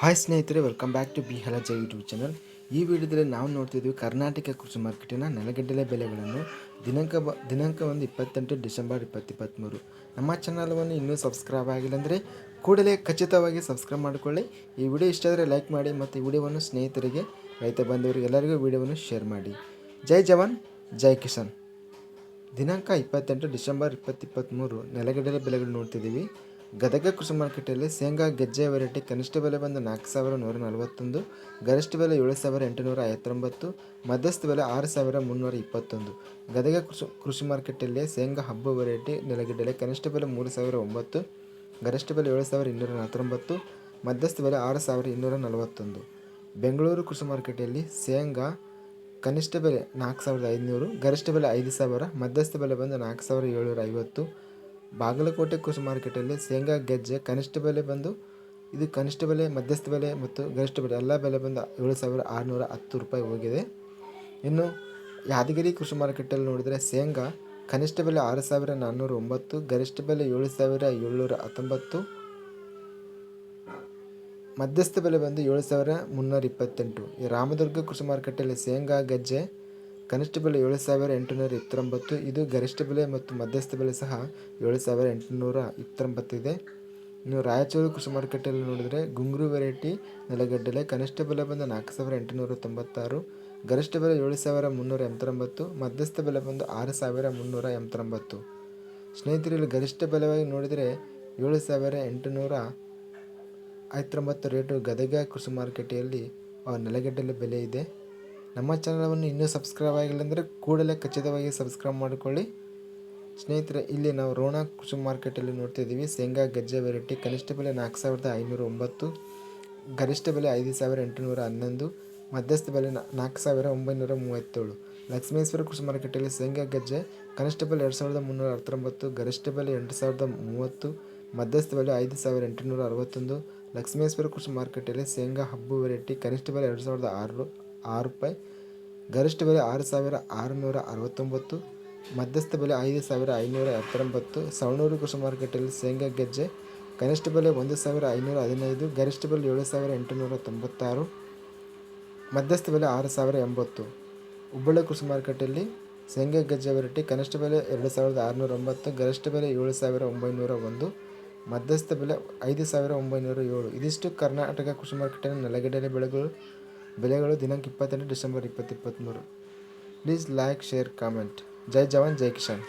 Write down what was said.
Hi ಸ್ನೇಹಿತರೆ welcome back to B ಹಲಜ YouTube channel ಈ ವಿಡಿಯೋದಲ್ಲಿ ನಾವು ನೋಡ್ತಿದ್ವಿ ಕರ್ನಾಟಕ ಕೃಷಿ ಮಾರ್ಕೆಟಿನ ನೆಲಗಡಲೆ ಬೆಲೆಗಳನ್ನು ದಿನಾಂಕ ಬ, ದಿನಾಂಕ ಒಂದು ಇಪ್ಪತ್ತೆಂಟು ಡಿಸೆಂಬರ್ ಇಪ್ಪತ್ತಿಪ್ಪತ್ತ್ಮೂರು ನಮ್ಮ ಚಾನಲ್ವನ್ನು ಇನ್ನೂ ಸಬ್ಸ್ಕ್ರೈಬ್ ಆಗಿಲ್ಲ ಅಂದರೆ ಕೂಡಲೇ ಖಚಿತವಾಗಿ ಸಬ್ಸ್ಕ್ರೈಬ್ ಮಾಡಿಕೊಳ್ಳಿ. ಈ ವಿಡಿಯೋ ಇಷ್ಟ ಆದರೆ ಲೈಕ್ ಮಾಡಿ ಮತ್ತು ಈ ವಿಡಿಯೋವನ್ನು ಸ್ನೇಹಿತರಿಗೆ, ರೈತ ಬಂಧುವರಿಗೆ ಎಲ್ಲರಿಗೂ ವಿಡಿಯೋವನ್ನು ಶೇರ್ ಮಾಡಿ. ಜೈ ಜವಾನ್, ಜೈ ಕಿಸಾನ್. ದಿನಾಂಕ ಇಪ್ಪತ್ತೆಂಟು ಡಿಸೆಂಬರ್ ಇಪ್ಪತ್ತಿಪ್ಪತ್ತ್ಮೂರು ನೆಲಗಡಲೆ ಬೆಲೆಗಳು ನೋಡ್ತಿದ್ದೀವಿ. ಗದಗ ಕೃಷಿ ಮಾರ್ಕೆಟಲ್ಲಿ ಶೇಂಗಾ, ಗೆಜ್ಜೆ ವೆರೈಟಿ ಕನಿಷ್ಠ ಬೆಲೆ ಬಂದು ನಾಲ್ಕು ಸಾವಿರ ನೂರ ನಲವತ್ತೊಂದು, ಗರಿಷ್ಠ ಬೆಲೆ ಏಳು ಸಾವಿರ ಎಂಟುನೂರ ಐವತ್ತೊಂಬತ್ತು, ಮಧ್ಯಸ್ಥ ಬೆಲೆ ಆರು ಸಾವಿರ ಮುನ್ನೂರ ಇಪ್ಪತ್ತೊಂದು. ಗದಗ ಕೃಷಿ ಕೃಷಿ ಮಾರ್ಕೆಟಲ್ಲಿ ಶೇಂಗಾ ಹಬ್ಬ ವೆರೈಟಿ ನೆಲಗಡಲೆ ಕನಿಷ್ಠ ಬೆಲೆ ಮೂರು ಸಾವಿರ ಒಂಬತ್ತು, ಗರಿಷ್ಠ ಬೆಲೆ ಏಳು ಸಾವಿರ ಇನ್ನೂರ ನಲವತ್ತೊಂಬತ್ತು, ಮಧ್ಯಸ್ಥ ಬೆಲೆ ಆರು ಸಾವಿರ ಇನ್ನೂರ ನಲವತ್ತೊಂದು. ಬೆಂಗಳೂರು ಕೃಷಿ ಮಾರುಕಟ್ಟೆಯಲ್ಲಿ ಶೇಂಗಾ ಕನಿಷ್ಠ ಬೆಲೆ ನಾಲ್ಕು ಸಾವಿರದ ಐದುನೂರು, ಗರಿಷ್ಠ ಬೆಲೆ ಐದು ಸಾವಿರ, ಮಧ್ಯಸ್ಥ ಬೆಲೆ ಬಂದು ನಾಲ್ಕು ಸಾವಿರ ಏಳ್ನೂರ ಐವತ್ತು ಬಾಗಲಕೋಟೆ ಕೃಷಿ ಮಾರ್ಕೆಟಲ್ಲಿ ಶೇಂಗಾ, ಗೆಜ್ಜೆ, ಕನಿಷ್ಠ ಬೆಲೆ ಬಂದು ಇದು ಕನಿಷ್ಠ ಬೆಲೆ, ಮಧ್ಯಸ್ಥ ಬೆಲೆ ಮತ್ತು ಗರಿಷ್ಠ ಬೆಲೆ ಎಲ್ಲ ಬೆಲೆ ಬಂದು ಏಳು ಸಾವಿರ ಆರುನೂರ ಹತ್ತು ರೂಪಾಯಿ ಹೋಗಿದೆ. ಇನ್ನು ಯಾದಗಿರಿ ಕೃಷಿ ಮಾರ್ಕೆಟಲ್ಲಿ ನೋಡಿದರೆ ಶೇಂಗಾ ಕನಿಷ್ಠ ಬೆಲೆ ಆರು ಸಾವಿರ ನಾನ್ನೂರ ಒಂಬತ್ತು, ಗರಿಷ್ಠ ಬೆಲೆ ಏಳು ಸಾವಿರ ಏಳ್ನೂರ ಹತ್ತೊಂಬತ್ತು, ಮಧ್ಯಸ್ಥ ಬೆಲೆ ಬಂದು ಏಳು ಸಾವಿರ ಮುನ್ನೂರ ಇಪ್ಪತ್ತೆಂಟು. ಈ ರಾಮದುರ್ಗ ಕೃಷಿ ಮಾರ್ಕೆಟಲ್ಲಿ ಶೇಂಗಾ, ಗೆಜ್ಜೆ ಕನಿಷ್ಠ ಬೆಲೆ ಏಳು ಸಾವಿರ ಎಂಟುನೂರ ಇಪ್ಪತ್ತೊಂಬತ್ತು, ಇದು ಗರಿಷ್ಠ ಬೆಲೆ ಮತ್ತು ಮಧ್ಯಸ್ಥ ಬೆಲೆ ಸಹ ಏಳು ಸಾವಿರ ಎಂಟುನೂರ ಇಪ್ಪತ್ತೊಂಬತ್ತಿದೆ. ನೀವು ರಾಯಚೂರು ಕೃಷಿ ಮಾರುಕಟ್ಟೆಯಲ್ಲಿ ನೋಡಿದರೆ ಗುಂಗುರು ವೆರೈಟಿ ನೆಲಗಡ್ಡೆಲೆ ಕನಿಷ್ಠ ಬೆಲೆ ಬಂದು ನಾಲ್ಕು ಸಾವಿರ ಎಂಟುನೂರ ತೊಂಬತ್ತಾರು, ಗರಿಷ್ಠ ಬೆಲೆ ಏಳು ಸಾವಿರ ಮುನ್ನೂರ ಎಂಬತ್ತೊಂಬತ್ತು, ಮಧ್ಯಸ್ಥ ಬೆಲೆ ಬಂದು ಆರು ಸಾವಿರ ಮುನ್ನೂರ ಎಂಬತ್ತೊಂಬತ್ತು. ಸ್ನೇಹಿತರಲ್ಲಿ ಗರಿಷ್ಠ ಬೆಲೆವಾಗಿ ನೋಡಿದರೆ ಏಳು ಸಾವಿರ ಎಂಟುನೂರ ಐವತ್ತೊಂಬತ್ತು ರೇಟು ಗದಗ ಕೃಷಿ ಮಾರುಕಟ್ಟೆಯಲ್ಲಿ ನೆಲಗಡ್ಡೆಲೆ ಬೆಲೆ ಇದೆ. ನಮ್ಮ ಚಾನಲನ್ನು ಇನ್ನೂ ಸಬ್ಸ್ಕ್ರೈಬ್ ಆಗಿಲ್ಲ ಅಂದರೆ ಕೂಡಲೇ ಖಚಿತವಾಗಿ ಸಬ್ಸ್ಕ್ರೈಬ್ ಮಾಡಿಕೊಳ್ಳಿ. ಸ್ನೇಹಿತರೆ, ಇಲ್ಲಿ ನಾವು ರೋಣ ಕೃಷಿ ಮಾರ್ಕೆಟಲ್ಲಿ ನೋಡ್ತಾ ಇದ್ದೀವಿ. ಶೇಂಗಾ, ಗೆಜ್ಜೆ ವೆರೈಟಿ ಕನಿಷ್ಠ ಬೆಲೆ ನಾಲ್ಕು ಸಾವಿರದ ಐನೂರ ಒಂಬತ್ತು, ಗರಿಷ್ಠ ಬೆಲೆ ಐದು ಸಾವಿರ ಎಂಟುನೂರ ಹನ್ನೊಂದು, ಮಧ್ಯಸ್ಥ ಬೆಲೆ ನಾಲ್ಕು ಸಾವಿರ ಒಂಬೈನೂರ ಮೂವತ್ತೇಳು. ಲಕ್ಷ್ಮೇಶ್ವರ ಕೃಷಿ ಮಾರ್ಕೆಟಲ್ಲಿ ಶೇಂಗಾ, ಗೆಜ್ಜೆ, ಕನಿಷ್ಠ ಬೆಲೆ ಎರಡು ಸಾವಿರದ ಮುನ್ನೂರ ಹತ್ತೊಂಬತ್ತು ಗರಿಷ್ಠ ಬೆಲೆ ಎಂಟು ಸಾವಿರದ ಮೂವತ್ತು, ಮಧ್ಯಸ್ಥ ಬೆಲೆ ಐದು ಸಾವಿರ ಎಂಟುನೂರ ಅರವತ್ತೊಂದು, ಲಕ್ಷ್ಮೇಶ್ವರ ಕೃಷಿ ಮಾರ್ಕೆಟಲ್ಲಿ ಶೇಂಗಾ, ಹಬ್ಬು ವೆರೈಟಿ ಕನಿಷ್ಠ ಬೆಲೆ ಎರಡು ಸಾವಿರದ ಆರು ಆರು ರೂಪಾಯಿ. ಗರಿಷ್ಠ ಬೆಲೆ ಆರು ಸಾವಿರ ಆರುನೂರ ಅರವತ್ತೊಂಬತ್ತು. ಮಧ್ಯಸ್ಥ ಬೆಲೆ ಐದು ಸಾವಿರ ಐನೂರ ಎಪ್ಪತ್ತೊಂಬತ್ತು. ಸವಣೂರು ಕೃಷಿ ಮಾರುಕಟ್ಟೆಯಲ್ಲಿ ಶೇಂಗಾ ಗೆಜ್ಜೆ. ಕನಿಷ್ಠ ಬೆಲೆ ಒಂದು ಸಾವಿರ ಐನೂರ ಹದಿನೈದು. ಗರಿಷ್ಠ ಬೆಲೆ ಏಳು ಸಾವಿರ ಎಂಟುನೂರ ತೊಂಬತ್ತಾರು. ಮಧ್ಯಸ್ಥ ಬೆಲೆ ಆರು ಸಾವಿರ ಎಂಬತ್ತು. ಹುಬ್ಬಳ್ಳಿ ಕೃಷಿ ಮಾರುಕಟ್ಟೆಯಲ್ಲಿ ಶೇಂಗಾ ಗೆಜ್ಜೆ ವೆರೈಟಿ ಕನಿಷ್ಠ ಬೆಲೆ ಎರಡು ಸಾವಿರದ ಆರುನೂರ ಒಂಬತ್ತು. ಗರಿಷ್ಠ ಬೆಲೆ ಏಳು ಸಾವಿರ ಒಂಬೈನೂರ ಒಂದು. ಮಧ್ಯಸ್ಥ ಬೆಲೆ ಐದು ಸಾವಿರ ಒಂಬೈನೂರ ಏಳು. ಇದಿಷ್ಟು ಕರ್ನಾಟಕ ಕೃಷಿ ಮಾರ್ಕೆಟಿನ ನೆಲಗಡಲೆ ಬೆಳೆಗಳು. ಬೆಲೆಗಳು ದಿನಾಂಕ ಇಪ್ಪತ್ತೆಂಟು ಡಿಸೆಂಬರ್ ಇಪ್ಪತ್ತಿಪ್ಪತ್ತ್ಮೂರು ಪ್ಲೀಸ್ ಲೈಕ್ ಶೇರ್ ಕಾಮೆಂಟ್. ಜೈ ಜವಾನ್ ಜೈ ಕಿಶಾನ್